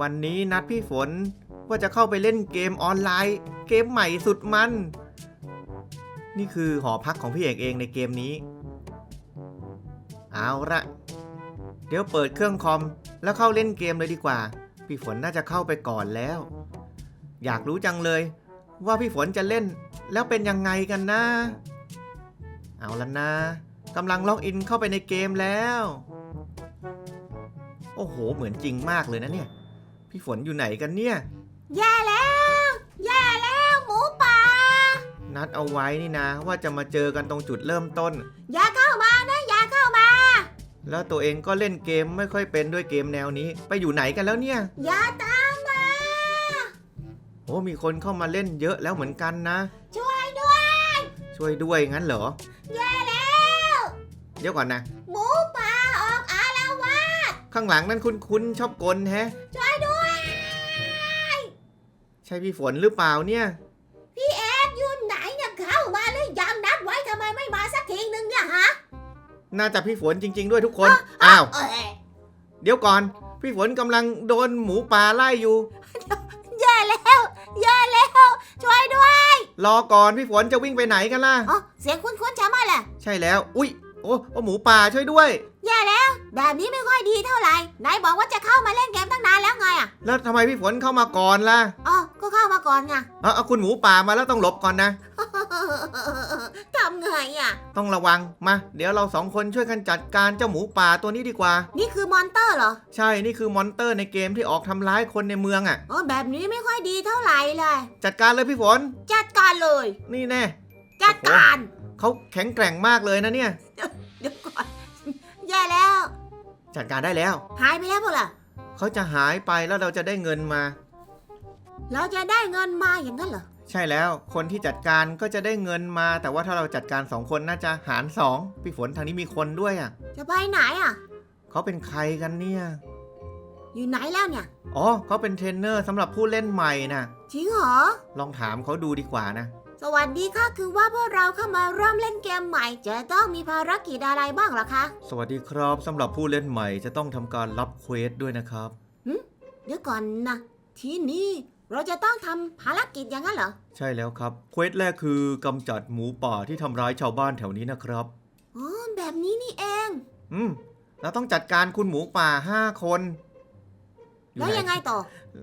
วันนี้นัดพี่ฝนว่าจะเข้าไปเล่นเกมออนไลน์ เกมใหม่สุดมัน นี่คือหอพักของพี่เอกเองในเกมนี้ เอาละเดี๋ยวเปิดเครื่องคอมแล้วเข้าเล่นเกมเลยดีกว่า พี่ฝนน่าจะเข้าไปก่อนแล้ว อยากรู้จังเลย ว่าพี่ฝนจะเล่น แล้วเป็นยังไงกันนะ เอาละนะกำลังล็อกอินเข้าไปในเกมแล้ว โอ้โห เหมือนจริงมากเลยนะเนี่ย พี่ฝนอยู่ไหนกันเนี่ย แย่แล้ว แย่แล้ว หมูป่า นัดเอาไว้นี่นะ ว่าจะมาเจอกันตรงจุดเริ่มต้น อย่าเข้ามานะ อย่าเข้ามา แล้วตัวเองก็เล่นเกมไม่ค่อยเป็นด้วยเกมแนวนี้ ไปอยู่ไหนกันแล้วเนี่ย อย่าตามมา โอ้มีคนเข้ามาเล่นเยอะแล้วเหมือนกันนะ ช่วยด้วย ช่วยด้วยงั้นเหรอ แย่แล้ว เดี๋ยวก่อนนะ หมูป่าออกอาละวาดข้างหลังนั่นคุ้นๆชอบกลแฮะช่วยด้วย ใช่พี่ฝนหรือเปล่าเนี่ย พี่แอบอยู่ไหนเนี่ยเข้ามาเลยยังนัดไว้ทำไมไม่มาสักทีนึงเนี่ยฮะน่าจะพี่ฝนจริง ๆ ด้วยทุกคน อ้าว เอ้ยเดี๋ยวก่อน พี่ฝนกำลังโดนหมูป่าไล่อยู่ แย่แล้วแย่แล้วช่วยด้วยรอก่อนพี่ฝนจะวิ่งไปไหนกันล่ะ อ๋อเสียงคุ้นๆใช่ไหมล่ะ ใช่แล้ว อุ๊ย โอ้โอ้หมูป่าช่วยด้วย แย่แล้ว แบบนี้ไม่ค่อยดีเท่าไหร่ไหนบอกว่าจะเข้ามาเล่นเกมตั้งนานแล้วไงอะแล้วทำไมพี่ฝนเข้ามาก่อนล่ะอ๋อก็เข้ามาก่อนไง เอาเอาคุณหมูป่ามาแล้วต้องหลบก่อนนะ ทำไงอะ ต้องระวังมา เดี๋ยวเราสองคนช่วยกันจัดการเจ้าหมูป่าตัวนี้ดีกว่า นี่คือมอนเตอร์เหรอ ใช่นี่คือมอนเตอร์ในเกมที่ออกทำร้ายคนในเมืองอะ่ะ อ๋อแบบนี้ไม่ค่อยดีเท่าไหร่เลย จัดการเลยพี่ฝน จัดการเลย นี่แน่ จัดการ เขาแข็งแกร่งมากเลยนะเนี่ย เดี๋ยวก่อน แย่แล้ว จัดการได้แล้ว หายไปแล้วพวกล่ะ เขาจะหายไปแล้วเราจะได้เงินมา เราจะได้เงินมาอย่างนั้นเหรอ ใช่แล้วคนที่จัดการก็จะได้เงินมา แต่ว่าถ้าเราจัดการสองคนน่าจะหารสองพี่ฝนทางนี้มีคนด้วยอะ่ะจะไปไหนอะ เขาเป็นใครกันเนี่ย อยู่ไหนแล้วเนี่ย อ๋อเขาเป็นเทรนเนอร์สำหรับผู้เล่นใหม่นะจริงเหรอ ลองถามเขาดูดีกว่านะ สวัสดีค่ะคือว่าพวกเราเข้ามาเริ่มเล่นเกมใหม่ จะต้องมีภารกิจอะไรบ้างเหรอคะสวัสดีครับสำหรับผู้เล่นใหม่จะต้องทำการรับเควสด้วยนะครับ เดี๋ยวก่อนนะที่นี่เราจะต้องทำภารกิจอย่างนั้นเหรอใช่แล้วครับเควสแรกคือกำจัดหมูป่าที่ทำร้ายชาวบ้านแถวนี้นะครับ อ๋อแบบนี้นี่เอง อืมเราต้องจัดการคุณหมูป่าห้าคนอ แล้วหนยังไงต่อ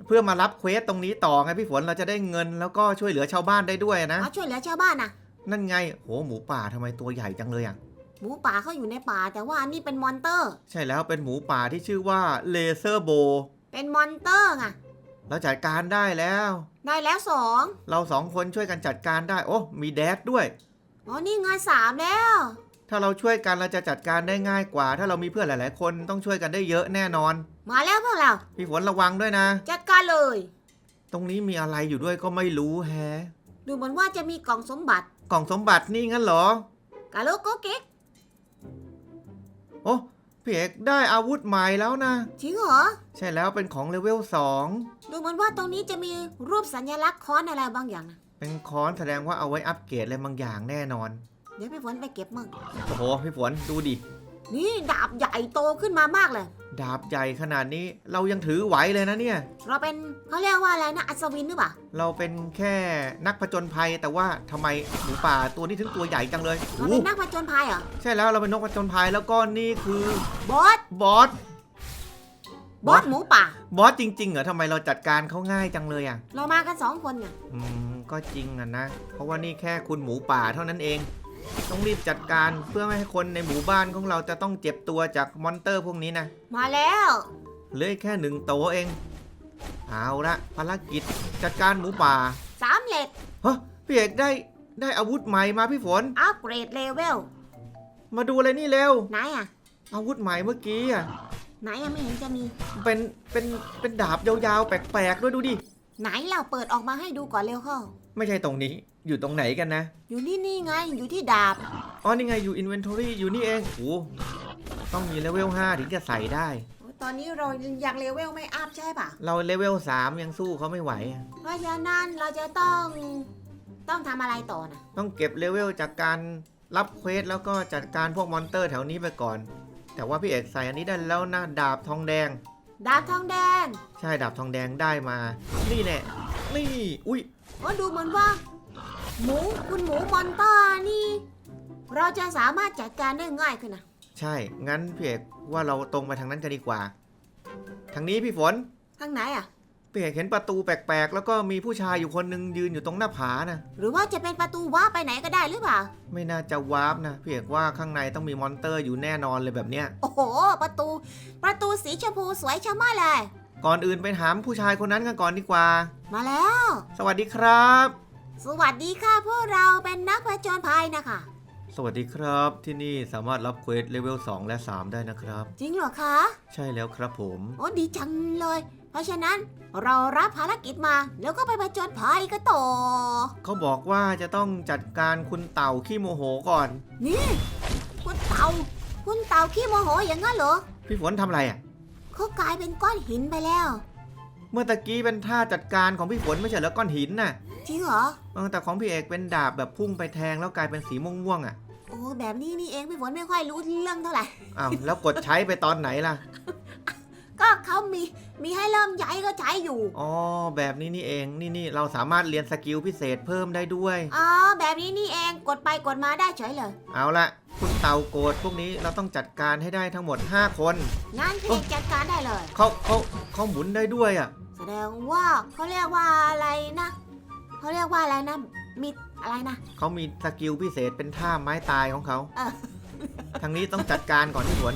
เพื่อมารับเควสตรงนี้ต่อไงพี่ฝนเราจะได้เงินแล้วก็ช่วยเหลือชาวบ้านได้ด้วยนะเอาช่วยเหลือชาวบ้านนะนั่นไงโหหมูป่าทำไมตัวใหญ่จังเลยอะหมูป่าเขาอยู่ในป่า แต่ว่าอันนี่เป็นมอนเตอร์ ใช่แล้วเป็นหมูป่าที่ชื่อว่าเลเซอร์โบ เป็นมอนเตอร์ไงเราจัดการได้แล้ว ได้แล้วสองเราสองคนช่วยกันจัดการได้ โอ้มีแดดด้วย อ๋อนี่ไงสามแล้ว ถ้าเราช่วยกันเราจะจัดการได้ง่ายกว่า ถ้าเรามีเพื่อนหลาย ๆ คนต้องช่วยกันได้เยอะแน่นอน มาแล้วพวกเรา พี่ฝนระวังด้วยนะ จัดการเลย ตรงนี้มีอะไรอยู่ด้วยก็ไม่รู้แฮะ ดูเหมือนว่าจะมีกล่องสมบัติกล่องสมบัตินี่งั้นเหรอกาโลโกเก็กโอ้พี่เอกได้อาวุธใหม่แล้วนะ จริงเหรอ ใช่แล้วเป็นของเลเวลดูเหมือนว่าตรงนี้จะมีรูปสัญลักษณ์ค้อนอะไรบางอย่างนะ2เป็นค้อนแสดงว่าเอาไว้อัปเกรดอะไรบางอย่างแน่นอน เดี๋ยวพี่ฝนไปเก็บมั่งโอ้โหพี่ฝนดูดิ นี่ดาบใหญ่โตขึ้นมามากเลย ดาบใหญ่ขนาดนี้เรายังถือไหวเลยนะเนี่ย เราเป็นเขาเรียกว่าอะไรนะอัศวินหรือเปล่า เราเป็นแค่นักผจญภัยแต่ว่าทำไมหมูป่าตัวนี้ถึงตัวใหญ่จังเลยเราโอ้เป็นนักผจญภัยเหรอ ใช่แล้วเราเป็นนกผจญภัยแล้วก็นี่คือบอส บอส บอสหมูป่า บอสจริงๆเหรอทำไมเราจัดการเขาง่ายจังเลยอะ เรามากันสองคนเนี่ยอืมก็จริงอะนะ เพราะว่านี่แค่คุณหมูป่าเท่านั้นเอง ต้องรีบจัดการเพื่อไม่ให้คนในหมู่บ้านของเราจะต้องเจ็บตัวจากมอนเตอร์พวกนี้นะมาแล้วเหลืออกแค่หนึ่งโตวเอง เอาละภารกิจจัดการหมูป่าสามเหล็กเฮ้ยพี่เอกได้ได้อาวุธใหม่มาพี่ฝน อัปเกรดเลเวลมาดูอะไรนี่เร็ว ไหนอะ อาวุธใหม่เมื่อกี้อะไหนอะไม่เห็นจะมี เป็นเป็นเป็นดาบยาวๆแปลกๆด้วยดูดิ ไหนเราเปิดออกมาให้ดูก่อนเร็วเข้า ไม่ใช่ตรงนี้ อยู่ตรงไหนกันนะ อยู่นี่นี่ไง อยู่ที่ดาบ อ๋อ นี่ไง อยู่ inventory อยู่นี่เองโอ้ต้องมีเลเวล5ถึงจะใส่ได้ ตอนนี้เรายังเลเวลไม่อัพใช่ป่ะเราเลเวล3ยังสู้เขาไม่ไหวอะเพราะฉะนั้นเราจะต้องต้องทำอะไรต่อนะต้องเก็บเลเวลจากการรับเควสแล้วก็จัดการพวกมอนเตอร์แถวนี้ไปก่อน แต่ว่าพี่เอกใส่อันนี้ได้แล้วนะดาบทองแดง ดาบทองแดง ใช่ดาบทองแดงได้มา นี่แน่นี่ อุ้ย ว่าดูเหมือนว่า หมูคุณหมูมอนเตอร์นี่ เราจะสามารถจัดการได้ง่ายขึ้นนะใช่ งั้นพี่เอกว่าเราตรงไปทางนั้นกันดีกว่า ทางนี้พี่ฝนทางไหนอะ พี่เอกเห็นประตูแปลกๆ แล้วก็มีผู้ชายอยู่คนหนึ่งยืนอยู่ตรงหน้าผานะ หรือว่าจะเป็นประตูว้าร์ปไปไหนก็ได้หรือเปล่า ไม่น่าจะวาร์ปนะพี่เอกว่าข้างในต้องมีมอนเตอร์อยู่แน่นอนเลยแบบเนี้ย โอ้โห ประตู ประตูสีชมพูสวยชะมัดเลย ก่อนอื่นไปถามผู้ชายคนนั้นกันก่อนดีกว่า มาแล้ว สวัสดีครับ สวัสดีค่ะพวกเราเป็นนักผจญภัยนะคะ สวัสดีครับที่นี่สามารถรับเควสเลเวล 2 และ 3 ได้นะครับ จริงเหรอคะ ใช่แล้วครับผม โอ้ดีจังเลย เพราะฉะนั้นเรารับภารกิจมาแล้วก็ไปผจญภัยกันต่อ เขาบอกว่าจะต้องจัดการคุณเต่าขี้โมโหก่อน นี่ คุณเต่า คุณเต่าขี้โมโหอย่างนั้นเหรอ พี่ฝนทำอะไรอะ เขากลายเป็นก้อนหินไปแล้ว เมื่อตะกี้เป็นท่าจัดการของพี่ฝนไม่ใช่เหรอก้อนหินน่ะจริงเหรอเออแต่ของพี่เอกเป็นดาบแบบพุ่งไปแทงแล้วกลายเป็นสีม่วงๆอะโอ้แบบนี้นี่เองพี่ฝนไม่ค่อยรู้เรื่องเท่าไหร่อ้าวแล้วกดใช้ไปตอนไหนล่ะ ก็เขามีมีให้เริ่มใช้ก็ใช้อยู่อ๋อแบบนี้นี่เองนี่นี่เราสามารถเรียนสกิลพิเศษเพิ่มได้ด้วยอ๋อแบบนี้นี่เองกดไปกดมาได้เฉยเลย เอาละ คุณเต่าโกรธพวกนี้เราต้องจัดการให้ได้ทั้งหมด 5 คน งั้นพี่เอกจัดการได้เลย เขาเขาเขาหมุนได้ด้วยอะ แสดงว่าเขาเรียกว่าอะไรนะเขาเรียกว่าอะไรนะมีอะไรนะเขามีสกิลพิเศษเป็นท่าไม้ตายของเขาเออทางนี้ต้องจัดการก่อนพี่ฝน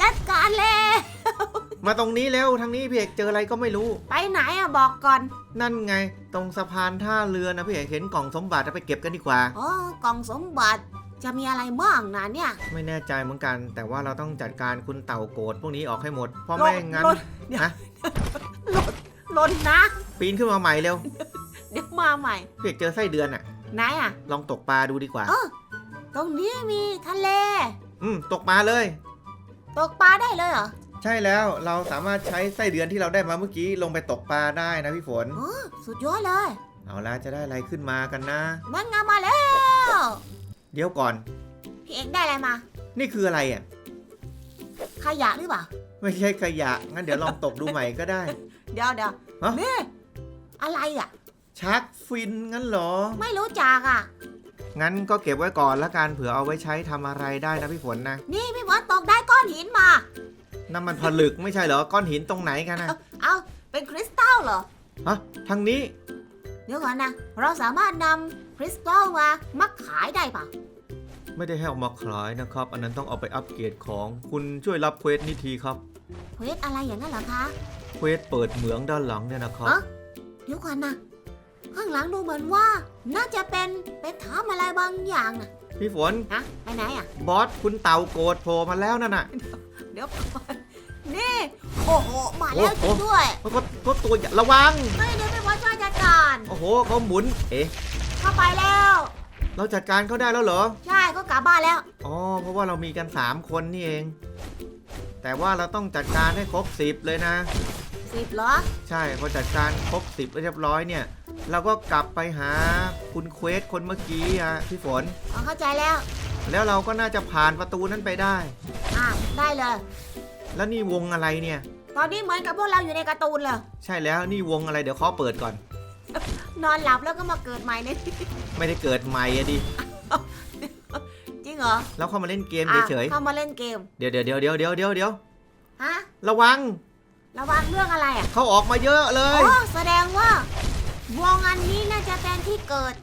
จัดการเลยมาตรงนี้เร็วทางนี้พี่เอกเจออะไรก็ไม่รู้ ไปไหนอะบอกก่อน นั่นไง ตรงสะพานท่าเรือนะพี่เอกเห็นกล่องสมบัติเอาไปเก็บกันดีกว่าอ๋อกล่องสมบัติ จะมีอะไรบ้างนะเนี่ยไม่แน่ใจเหมือนกัน แต่ว่าเราต้องจัดการคุณเต่าโกรธพวกนี้ออกให้หมด เพราะหล่ไม่นงั้นหล่นเดี๋ยวฮะหล่นหล่นนะ ปีนขึ้นมาใหม่เร็ว เดี๋ยวมาใหม่พี่เอกเจอไส้เดือนอะไหนอะลองตกปลาดูดีกว่า เออ ตรงนี้มีทะเล อืม ตกปลาเลย ตกปลาได้เลยเหรอ ใช่แล้ว เราสามารถใช้ไส้เดือนที่เราได้มาเมื่อกี้ลงไปตกปลาได้นะพี่ฝนอ๋อสุดยอดเลย เอาละจะได้อะไรขึ้นมากันนะ มันงามมาแล้ว เดี๋ยวก่อน พี่เอกได้อะไรมา นี่คืออะไรอะ ขยะหรือเปล่า ไม่ใช่ขยะ งั้นเดี๋ยวลองตกดูใหม่ก็ได้ เดี๋ยวเดี๋ยวฮะ นี่อะไรอะชักฟินงั้นเหรอ ไม่รู้จักอะงั้นก็เก็บไว้ก่อนละกันเผื่อเอาไว้ใช้ทำอะไรได้นะพี่ฝนนะนี่พี่ฝนตกได้ก้อนหินมาน้ำมันผลึกไม่ใช่เหรอ ก้อนหินตรงไหนกันนะเอาเป็นคริสตัลเหรอ ฮะทางนี้เดี๋ยวก่อนนะ เราสามารถนำคริสตัลมามาขายได้เปล่าไม่ได้ให้เอามาขายนะครับ อันนั้นต้องเอาไปอัปเกรดของคุณช่วยรับเควสนี้ทีครับเควสอะไรอย่างนั้นเหรอคะเควสเปิดเหมืองด้านหลังเนี่ยนะครับฮะเดี๋ยวก่อนนะข้างหลังดูเหมือนว่า น่าจะเป็นเป็นถ้ำอะไรบางอย่างนะพี่ฝนฮะไปไหนอะบอสคุณเต่าโกรธโผล่มาแล้วนั่นน่ะ เดี๋ยวก่อน นี่โอ้โหมาแล้วโอ้จริงโหด้วยเขาก็เขาตัวใหญ่ระวังเฮ้ยเดี๋ยวพี่บอสช่วยจัดการโอ้โหเขาหมุน เอ๊ะเข้าไปแล้ว เราจัดการเขาได้แล้วเหรอ ใช่ก็กลับบ้านแล้ว อ๋อ เพราะว่าเรามีกัน 3 คนนี่เอง แต่ว่าเราต้องจัดการให้ครบ10เลยนะสิบเหรอ ใช่พอจัดการครบ10เรียบร้อยเนี่ย เราก็กลับไปหาคุณเควสคนเมื่อกี้อะพี่ฝน อ๋อเข้าใจแล้ว แล้วเราก็น่าจะผ่านประตูนั้นไปได้ อะได้เลย แล้วนี่วงอะไรเนี่ย ตอนนี้เหมือนกับพวกเราอยู่ในการ์ตูนเลยใช่แล้วนี่วงอะไรเดี๋ยวขอเปิดก่อน นอนหลับแล้วก็มาเกิดใหม่ในไม่ได้เกิดใหม่อะดิจริงเหรอแล้วเข้ามาเล่นเกมอะเฉยเข้ามาเล่นเกมๆเดี๋ยวเดี๋ยวเดี๋ยวเดี๋ยวเดี๋ยวเดี๋ยวเดี๋ยวฮะระวังระวังเรื่องอะไรอะเขาออกมาเยอะเลอ๋ยอแสดงว่าวงอันนี้น่าจะเป็นที่เกิด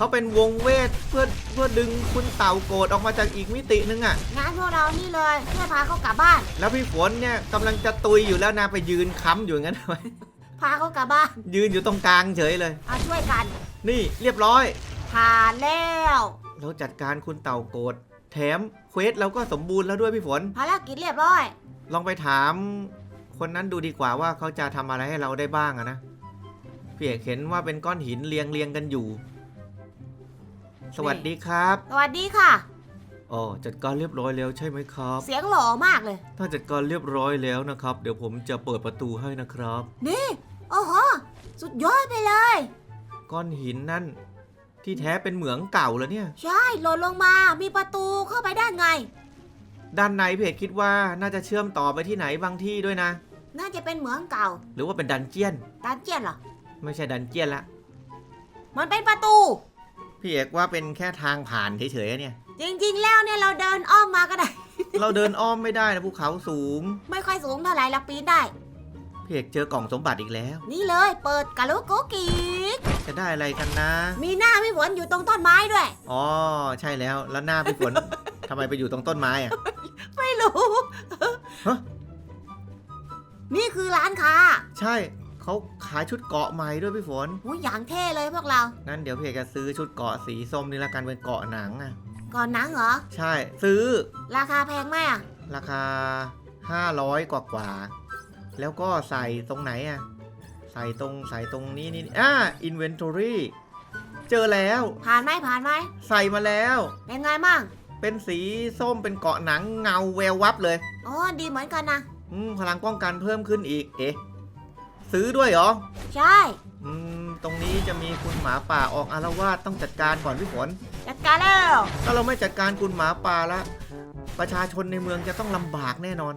เขาเป็นวงเวทเพื่อเพื่อดึงคุณเต่าโกรธออกมาจากอีกมิตินึงอะ่ะ งานพวกเรานี่เลยช่วยพาเขากลับบ้าน แล้วพี่ฝนเนี่ยกำลังจะตุยอยู่แล้วนะไปยืนค้ำอยู่อย่างนั้นทำไมพาเขากลับบ้านยืนอยู่ตรงกลางเฉยเลย เอาช่วยกัน นี่เรียบร้อย ผ่านแล้ว เราจัดการคุณเต่าโกรธแถมเควสเราก็สมบูรณ์แล้วด้วยพี่ฝน ภารกิจเรียบร้อย ลองไปถาม คนนั้นดูดีกว่าว่าเขาจะทำอะไรให้เราได้บ้างอะนะพี่เอกเห็นว่าเป็นก้อนหินเรียงเรียงกันอยู่ สวัสดีครับ สวัสดีค่ะ อ๋อจัดการเรียบร้อยแล้วใช่ไหมครับ เสียงหล่อมากเลย ถ้าจัดการเรียบร้อยแล้วนะครับ เดี๋ยวผมจะเปิดประตูให้นะครับ นี่โอ้โหสุดยอดไปเลย ก้อนหินนั่น ที่แท้เป็นเหมืองเก่าแล้วเนี่ย ใช่หล่นลงมามีประตูเข้าไปด้านไง ด้านในพี่เอกคิดว่าน่าจะเชื่อมต่อไปที่ไหนบางที่ด้วยนะ น่าจะเป็นเหมืองเก่าหรือว่าเป็นดันเจียนดันเจียนเหรอ ไม่ใช่ดันเจียนละ มันเป็นประตู พี่เอกว่าเป็นแค่ทางผ่านเฉยๆอะเนี่ย จริงๆ แล้วเนี่ยเราเดินอ้อมมาก็ได้ เราเดินอ้อมไม่ได้นะภูเขาสูง ไม่ค่อยสูงเท่าไหร่เราปีนได้ พี่เอกเจอกล่องสมบัติอีกแล้ว นี่เลยเปิดกะลุกกุ๊กกิกจะได้อะไรกันนะ มีหน้าพี่ฝนอยู่ตรงต้นไม้ด้วย อ๋อ ใช่แล้ว แล้วหน้าพี่ฝน ทำไมไปอยู่ตรงต้นไม้อะ ไม่รู้ ฮะ นี่คือร้านค้า ใช่ เขาขายชุดเกราะใหม่ด้วยพี่ฝนหูยอย่างเท่เลยพวกเรางั้นเดี๋ยวพี่เอกจะซื้อชุดเกราะสีส้มนี่ละกันเป็นเกราะหนังอะก่อนหนังเหรอ ใช่ซื้อราคาแพงไหมอะราคา 500 กว่ากว่าๆแล้วก็ใส่ตรงไหนอะใส่ตรงใส่ตรงนี้นี่อ่า inventory เจอแล้ว ผ่านไหมผ่านไหมใส่มาแล้ว เป็นไงมั่งเป็นสีส้มเป็นเกราะหนังเงาแวววับเลย อ๋อ ดีเหมือนกันนะอืมพลังป้องกันเพิ่มขึ้นอีก เอ๊ะ ซื้อด้วยเหรอ ใช่ อืม ตรงนี้จะมีคุณหมาป่าออกอารวาสต้องจัดการก่อนพี่ฝน จัดการแล้ว ถ้าเราไม่จัดการคุณหมาป่าละ ประชาชนในเมืองจะต้องลำบากแน่นอน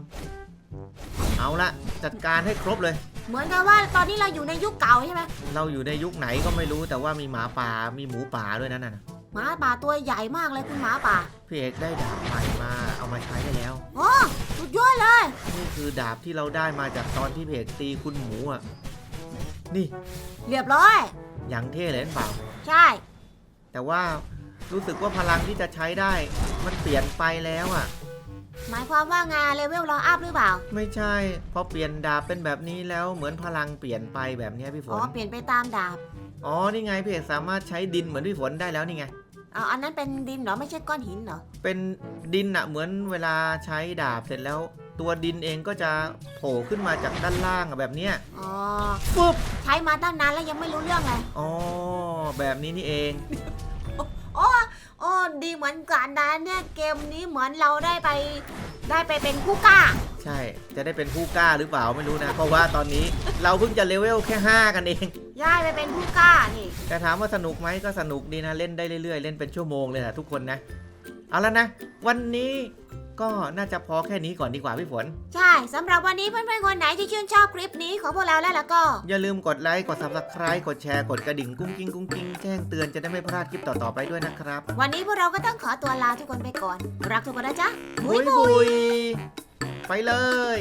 เอาละจัดการให้ครบเลย เหมือนกับว่าตอนนี้เราอยู่ในยุคเก่าใช่ไหมเราอยู่ในยุคไหนก็ไม่รู้แต่ว่ามีหมาป่ามีหมูป่าด้วยนั่นน่ะหมาป่าตัวใหญ่มากเลยคุณหมาป่าพี่เอกได้ดาบใหม่มาเอามาใช้ได้แล้ว โอ้ สุดยอดเลย นี่คือดาบที่เราได้มาจากตอนที่พี่เอกตีคุณหมูอะ นี่เรียบร้อย อย่างเท่เลยหรือเปล่า ใช่ แต่ว่ารู้สึกว่าพลังที่จะใช้ได้ มันเปลี่ยนไปแล้วอะ หมายความว่างานเลเวลเราอัพหรือเปล่า ไม่ใช่ พอเปลี่ยนดาบเป็นแบบนี้แล้วเหมือนพลังเปลี่ยนไปแบบเนี้ยพี่ฝอ๋อนเปลี่ยนไปตามดาบ อ๋อ นี่ไงพี่เอกสามารถใช้ดินเหมือนพี่ฝนได้แล้วนี่ไง เอาอันนั้นเป็นดินเหรอไม่ใช่ก้อนหินเหรอ เป็นดินอะเหมือนเวลาใช้ดาบเสร็จแล้ว ตัวดินเองก็จะโผล่ขึ้นมาจากด้านล่างอะแบบเนี้ยอ๋อฟึบใช้มาตั้งนานแล้วยังไม่รู้เรื่องเลยอ๋อแบบนี้นี่เอง โอ้ดีเหมือนกันนะเนี่ยเกมนี้เหมือนเราได้ไป ได้ไปเป็นผู้กล้า ใช่ จะได้เป็นผู้กล้าหรือเปล่าไม่รู้นะ เพราะว่าตอนนี้เราเพิ่งจะเลเวลแค่ 5 กันเอง ย้ายไปเป็นผู้กล้านี่ แต่ถามว่าสนุกไหมก็สนุกดีนะเล่นได้เรื่อยๆ เล่นเป็นชั่วโมงเลยนะทุกคนนะ เอาแล้วนะ วันนี้ก็น่าจะพอแค่นี้ก่อนดีกว่าพี่ฝน ใช่สำหรับวันนี้เพื่อนๆคนไหนที่ชื่นชอบคลิปนี้ของพวกเราแล้วล่ะก็ อย่าลืมกดไลค์กด subscribe กดแชร์กดกระดิ่งกุ้งกิ้งกุ้งกิ้งแจ้งเตือนจะได้ไม่พลาดคลิปต่อๆไปด้วยนะครับวันนี้พวกเราก็ต้องขอตัวลาทุกคนไปก่อน รักทุกคนนะจ๊ะ บุยบุยไปเลย